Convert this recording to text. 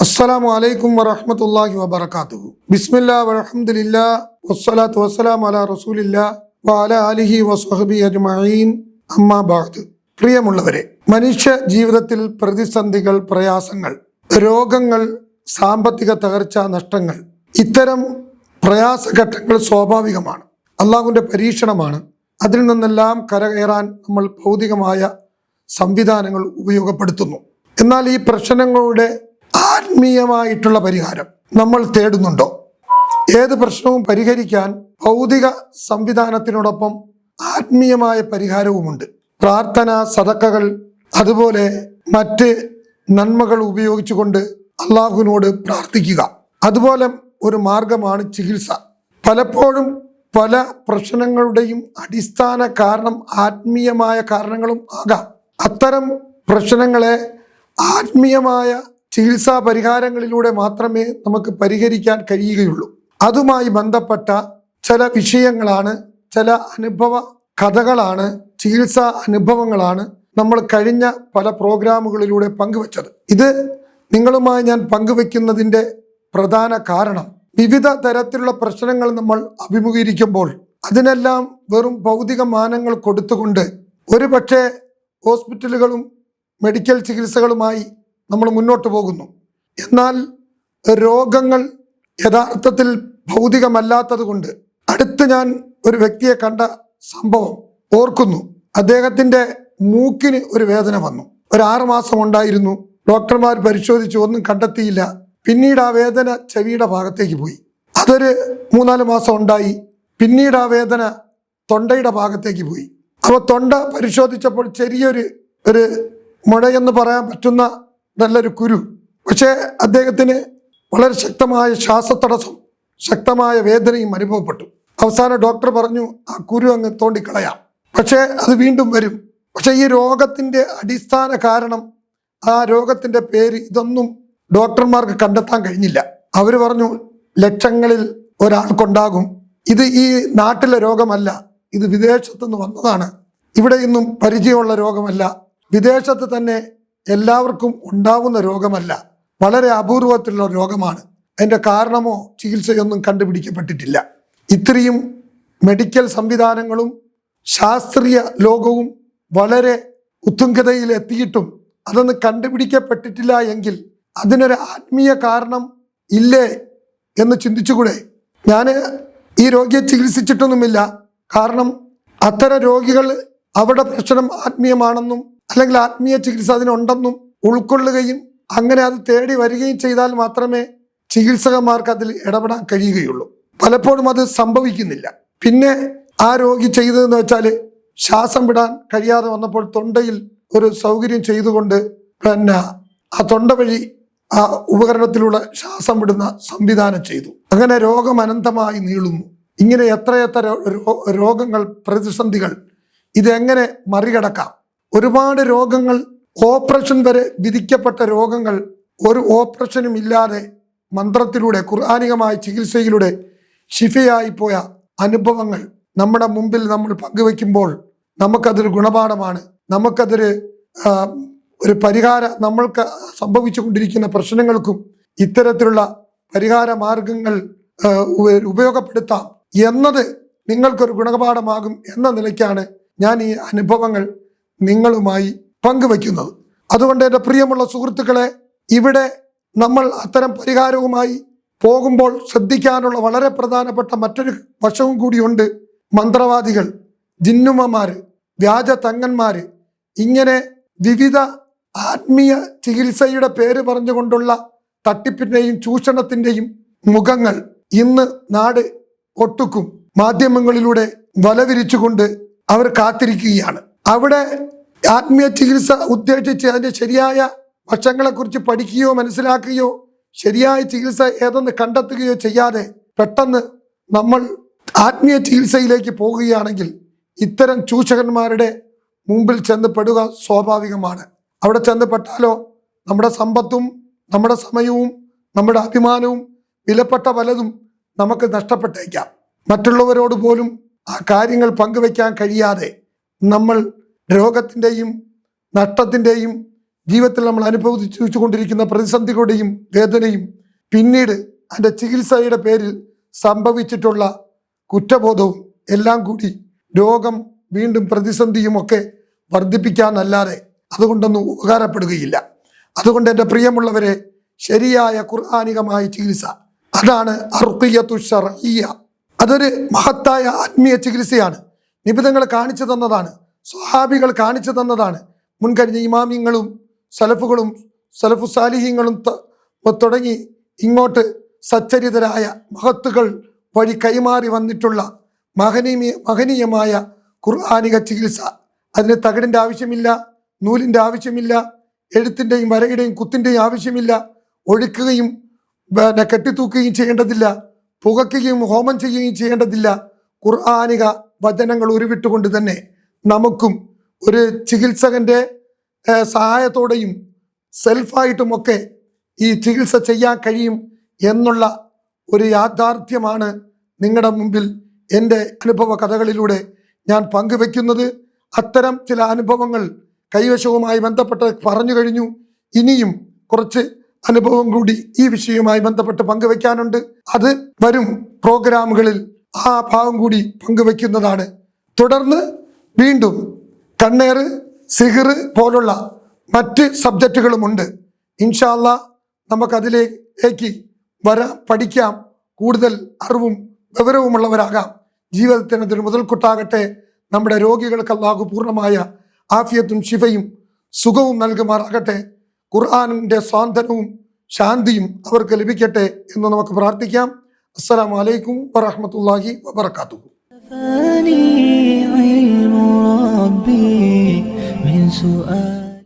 അസ്സലാമു അലൈക്കും വറഹമത്തല്ലാഹി വബർക്കാത്തു ബിസ്മില്ലാ വൽഹംദുലില്ലാ വസ്സലാത്തു വസ്സലാം അല റസൂലില്ലാ വാല അലിഹി വസ്ഹബി അജ്മീൻ അമ്മാ ബഅദ് പ്രിയമുള്ളവരെ മനുഷ്യ ജീവിതത്തിൽ പ്രതിസന്ധികൾ പ്രയാസങ്ങൾ രോഗങ്ങൾ സാമ്പത്തിക തകർച്ച നഷ്ടങ്ങൾ ഇത്തരം പ്രയാസഘട്ടങ്ങൾ സ്വാഭാവികമാണ്. അള്ളാഹുവിന്റെ പരീക്ഷണമാണ് അതിൽ നിന്നെല്ലാം കരകയറാൻ നമ്മൾ ഭൗതികമായ സംവിധാനങ്ങൾ ഉപയോഗപ്പെടുത്തുന്നു. എന്നാൽ ഈ പ്രശ്നങ്ങളുടെ ആത്മീയമായിട്ടുള്ള പരിഹാരം നമ്മൾ തേടുന്നുണ്ടോ? ഏത് പ്രശ്നവും പരിഹരിക്കാൻ ഭൗതിക സംവിധാനത്തിനോടൊപ്പം ആത്മീയമായ പരിഹാരവുമുണ്ട്. പ്രാർത്ഥന സതക്കകൾ അതുപോലെ മറ്റ് നന്മകൾ ഉപയോഗിച്ചുകൊണ്ട് അള്ളാഹുവിനോട് പ്രാർത്ഥിക്കുക. അതുപോലെ ഒരു മാർഗമാണ് ചികിത്സ. പലപ്പോഴും പല പ്രശ്നങ്ങളുടെയും അടിസ്ഥാന കാരണം ആത്മീയമായ കാരണങ്ങളും ആകാം. അത്തരം പ്രശ്നങ്ങളെ ആത്മീയമായ ചികിത്സാ പരിഹാരങ്ങളിലൂടെ മാത്രമേ നമുക്ക് പരിഹരിക്കാൻ കഴിയുകയുള്ളൂ. അതുമായി ബന്ധപ്പെട്ട ചില വിഷയങ്ങളാണ് ചില അനുഭവ കഥകളാണ് ചികിത്സാ അനുഭവങ്ങളാണ് നമ്മൾ കഴിഞ്ഞ പല പ്രോഗ്രാമുകളിലൂടെ പങ്കുവച്ചത്. ഇത് നിങ്ങളുമായി ഞാൻ പങ്കുവെക്കുന്നതിന്റെ പ്രധാന കാരണം. വിവിധ തരത്തിലുള്ള പ്രശ്നങ്ങൾ നമ്മൾ അഭിമുഖീകരിക്കുമ്പോൾ അതിനെല്ലാം വെറും ഭൗതിക മാനങ്ങൾ കൊടുത്തുകൊണ്ട് ഒരു പക്ഷേ ഹോസ്പിറ്റലുകളും മെഡിക്കൽ ചികിത്സകളുമായി നമ്മൾ മുന്നോട്ട് പോകുന്നു. എന്നാൽ രോഗങ്ങൾ യഥാർത്ഥത്തിൽ ഭൗതികമല്ലാത്തത് കൊണ്ട് അടുത്ത് ഞാൻ ഒരു വ്യക്തിയെ കണ്ട സംഭവം ഓർക്കുന്നു. അദ്ദേഹത്തിന്റെ മൂക്കിന് ഒരു വേദന വന്നു. ഒരു ആറ് മാസം ഉണ്ടായിരുന്നു. ഡോക്ടർമാർ പരിശോധിച്ചു ഒന്നും കണ്ടെത്തിയില്ല. പിന്നീട് ആ വേദന ചെവിയുടെ ഭാഗത്തേക്ക് പോയി. അതൊരു മൂന്നാൽ മാസം ഉണ്ടായി. പിന്നീട് ആ വേദന തൊണ്ടയുടെ ഭാഗത്തേക്ക് പോയി. അപ്പോൾ തൊണ്ട പരിശോധിച്ചപ്പോൾ ചെറിയൊരു ഒരു മുഴയെന്ന് പറയാൻ പറ്റുന്ന നല്ലൊരു കുരു. പക്ഷേ അദ്ദേഹത്തിന് വളരെ ശക്തമായ ശ്വാസതടസ്സം ശക്തമായ വേദനയും അനുഭവപ്പെട്ടു. അവസാനം ഡോക്ടർ പറഞ്ഞു ആ കുരു അങ്ങ് തോണ്ടിക്കളയാം. പക്ഷേ അത് വീണ്ടും വരും. പക്ഷേ ഈ രോഗത്തിന്റെ അടിസ്ഥാന കാരണം ആ രോഗത്തിന്റെ പേര് ഇതൊന്നും ഡോക്ടർമാർക്ക് കണ്ടെത്താൻ കഴിഞ്ഞില്ല. അവർ പറഞ്ഞു ലക്ഷങ്ങളിൽ ഒരാൾക്കുണ്ടാകും. ഇത് ഈ നാട്ടിലെ രോഗമല്ല. ഇത് വിദേശത്തു നിന്ന് വന്നതാണ്. ഇവിടെ ഇന്നും പരിചയമുള്ള രോഗമല്ല. വിദേശത്ത് തന്നെ എല്ലാവർക്കും ഉണ്ടാവുന്ന രോഗമല്ല. വളരെ അപൂർവത്തിലുള്ള രോഗമാണ്. അതിന്റെ കാരണമോ ചികിത്സയൊന്നും കണ്ടുപിടിക്കപ്പെട്ടിട്ടില്ല. ഇത്രയും മെഡിക്കൽ സംവിധാനങ്ങളും ശാസ്ത്രീയ ലോകവും വളരെ ഉത്തുംഗതയിൽ എത്തിയിട്ടും അതൊന്നും കണ്ടുപിടിക്കപ്പെട്ടിട്ടില്ല എങ്കിൽ അതിനൊരു ആത്മീയ കാരണം ഇല്ലേ എന്ന് ചിന്തിച്ചുകൂടെ? ഞാൻ ഈ രോഗിയെ ചികിത്സിച്ചിട്ടൊന്നുമില്ല. കാരണം അത്തരം രോഗികൾ അവരുടെ പ്രശ്നം ആത്മീയമാണെന്നും അല്ലെങ്കിൽ ആത്മീയ ചികിത്സ അതിനുണ്ടെന്നും ഉൾക്കൊള്ളുകയും അങ്ങനെ അത് തേടി വരികയും ചെയ്താൽ മാത്രമേ ചികിത്സകന്മാർക്ക് അതിൽ ഇടപെടാൻ കഴിയുകയുള്ളൂ. പലപ്പോഴും അത് സംഭവിക്കുന്നില്ല. പിന്നെ ആ രോഗി ചെയ്തതെന്ന് വെച്ചാൽ ശ്വാസം വിടാൻ കഴിയാതെ വന്നപ്പോൾ തൊണ്ടയിൽ ഒരു സൗകര്യം ചെയ്തുകൊണ്ട് പിന്നെ ആ തൊണ്ട വഴി ആ ഉപകരണത്തിലൂടെ ശ്വാസം വിടുന്ന സംവിധാനം ചെയ്തു. അങ്ങനെ രോഗം അനന്തമായി നീളുന്നു. ഇങ്ങനെ എത്രയെത്ര രോഗങ്ങൾ പ്രതിസന്ധികൾ ഇതെങ്ങനെ മറികടക്കാം? ഒരുപാട് രോഗങ്ങൾ ഓപ്പറേഷൻ വരെ വിധിക്കപ്പെട്ട രോഗങ്ങൾ ഒരു ഓപ്പറേഷനും ഇല്ലാതെ മന്ത്രത്തിലൂടെ ഖുർആാനികമായ ചികിത്സയിലൂടെ ഷിഫയായി പോയ അനുഭവങ്ങൾ നമ്മുടെ മുമ്പിൽ നമ്മൾ പങ്കുവെക്കുമ്പോൾ നമുക്കതൊരു ഗുണപാഠമാണ്. നമുക്കതൊരു ഒരു പരിഹാര നമ്മൾക്ക് സംഭവിച്ചുകൊണ്ടിരിക്കുന്ന പ്രശ്നങ്ങൾക്കും ഇത്തരത്തിലുള്ള പരിഹാര മാർഗങ്ങൾ ഉപയോഗപ്പെടുത്താം എന്നത് നിങ്ങൾക്കൊരു ഗുണപാഠമാകും എന്ന നിലയ്ക്കാണ് ഞാൻ ഈ അനുഭവങ്ങൾ നിങ്ങളുമായി പങ്കുവയ്ക്കുന്നത്. അതുകൊണ്ട് എന്റെ പ്രിയമുള്ള സുഹൃത്തുക്കളെ ഇവിടെ നമ്മൾ അത്തരം പരിഹാരവുമായി പോകുമ്പോൾ ശ്രദ്ധിക്കാനുള്ള വളരെ പ്രധാനപ്പെട്ട മറ്റൊരു വശവും കൂടിയുണ്ട് മന്ത്രവാദികൾ ജിന്നുമ്മമാര് വ്യാജ തങ്ങന്മാര്. ഇങ്ങനെ വിവിധ ആത്മീയ ചികിത്സയുടെ പേര് പറഞ്ഞുകൊണ്ടുള്ള തട്ടിപ്പിന്റെയും ചൂഷണത്തിന്റെയും മുഖങ്ങൾ ഇന്ന് നാട് ഒട്ടുക്കും. മാധ്യമങ്ങളിലൂടെ വലവിരിച്ചുകൊണ്ട് അവർ കാത്തിരിക്കുകയാണ്. അവിടെ ആത്മീയ ചികിത്സ ഉദ്ദേശിച്ച് അതിന്റെ ശരിയായ വശങ്ങളെക്കുറിച്ച് പഠിക്കുകയോ മനസ്സിലാക്കുകയോ ശരിയായ ചികിത്സ ഏതെന്ന് കണ്ടെത്തുകയോ ചെയ്യാതെ പെട്ടെന്ന് നമ്മൾ ആത്മീയ ചികിത്സയിലേക്ക് പോകുകയാണെങ്കിൽ ഇത്തരം ചൂഷകന്മാരുടെ മുമ്പിൽ ചെന്ന് പെടുക സ്വാഭാവികമാണ്. അവിടെ ചെന്ന് പെട്ടാലോ നമ്മുടെ സമ്പത്തും നമ്മുടെ സമയവും നമ്മുടെ അഭിമാനവും വിലപ്പെട്ട പലതും നമുക്ക് നഷ്ടപ്പെട്ടേക്കാം. മറ്റുള്ളവരോട് പോലും ആ കാര്യങ്ങൾ പങ്കുവെക്കാൻ കഴിയാതെ നമ്മൾ രോഗത്തിന്റെയും നഷ്ടത്തിന്റെയും ജീവിതത്തിൽ നമ്മൾ അനുഭവിച്ചു കൊണ്ടിരിക്കുന്ന പ്രതിസന്ധികളുടെയും വേദനയും പിന്നീട് അതിന്റെ ചികിത്സയുടെ പേരിൽ സംഭവിച്ചിട്ടുള്ള കുറ്റബോധവും എല്ലാം കൂടി രോഗം വീണ്ടും പ്രതിസന്ധിയും ഒക്കെ വർദ്ധിപ്പിക്കാന്നല്ലാതെ അതുകൊണ്ടൊന്നും ഉപകാരപ്പെടുകയില്ല. അതുകൊണ്ട് എന്റെ പ്രിയമുള്ളവരെ ശരിയായ ഖുർആാനികമായ ചികിത്സ. അതാണ് അർക്കിയത്തു ഷർഇയ്യ അതൊരു മഹത്തായ ആത്മീയ ചികിത്സയാണ്. നിബിധങ്ങൾ കാണിച്ചു തന്നതാണ്. സ്വഹാബികൾ കാണിച്ചു തന്നതാണ്. മുൻകഴിഞ്ഞ ഇമാമിങ്ങളും സലഫുകളും സലഫു സാലിഹ്യങ്ങളും തുടങ്ങി ഇങ്ങോട്ട് സച്ചരിതരായ മഹത്തുകൾ വഴി കൈമാറി വന്നിട്ടുള്ള മഹനീയ മഹനീയമായ ഖുർആാനിക ചികിത്സ. അതിന് തകിടിന്റെ ആവശ്യമില്ല. നൂലിന്റെ ആവശ്യമില്ല എഴുത്തിന്റെയും വരയുടെയും കുത്തിന്റെയും ആവശ്യമില്ല ഒഴുക്കുകയും പിന്നെ കെട്ടിത്തൂക്കുകയും ചെയ്യേണ്ടതില്ല പുകയ്ക്കുകയും ഹോമം ചെയ്യുകയും ചെയ്യേണ്ടതില്ല. ഖുർആാനിക വചനങ്ങൾ ഉരുവിട്ടുകൊണ്ട് തന്നെ നമുക്കും ഒരു ചികിത്സകന്റെ സഹായത്തോടെയും സെൽഫായിട്ടുമൊക്കെ ഈ ചികിത്സ ചെയ്യാൻ കഴിയും എന്നുള്ള ഒരു യാഥാർത്ഥ്യമാണ് നിങ്ങളുടെ മുമ്പിൽ എന്റെ അനുഭവ കഥകളിലൂടെ ഞാൻ പങ്കുവെക്കുന്നത്. അത്തരം ചില അനുഭവങ്ങൾ കൈവശവുമായി ബന്ധപ്പെട്ട് പറഞ്ഞു കഴിഞ്ഞു. ഇനിയും കുറച്ച് അനുഭവം കൂടി ഈ വിഷയവുമായി ബന്ധപ്പെട്ട് പങ്കുവെക്കാനുണ്ട് അത് വരും പ്രോഗ്രാമുകളിൽ ആ ഭാഗം കൂടി പങ്കുവെക്കുന്നതാണ് തുടർന്ന് വീണ്ടും കണ്ണേറ് സിഹിർ പോലുള്ള മറ്റ് സബ്ജക്റ്റുകളുമുണ്ട് ഇൻഷാല്ല നമുക്കതിലേക്ക് വരാം പഠിക്കാം. കൂടുതൽ അറിവും വിവരവുമുള്ളവരാകാം. ജീവിതത്തിന് അതൊരു മുതൽക്കൂട്ടാകട്ടെ. നമ്മുടെ രോഗികൾക്ക് അല്ലാഹു പൂർണമായ ആഫിയത്തും ശിവയും സുഖവും നൽകുമാറാകട്ടെ ഖുർആാനിൻ്റെ സ്വാന്തനവും ശാന്തിയും അവർക്ക് ലഭിക്കട്ടെ എന്ന് നമുക്ക് പ്രാർത്ഥിക്കാം അസ്സലാമു അലൈക്കും വറഹമത്തല്ലാഹി വബർക്കാത്തു كفاني علم ربي من سؤال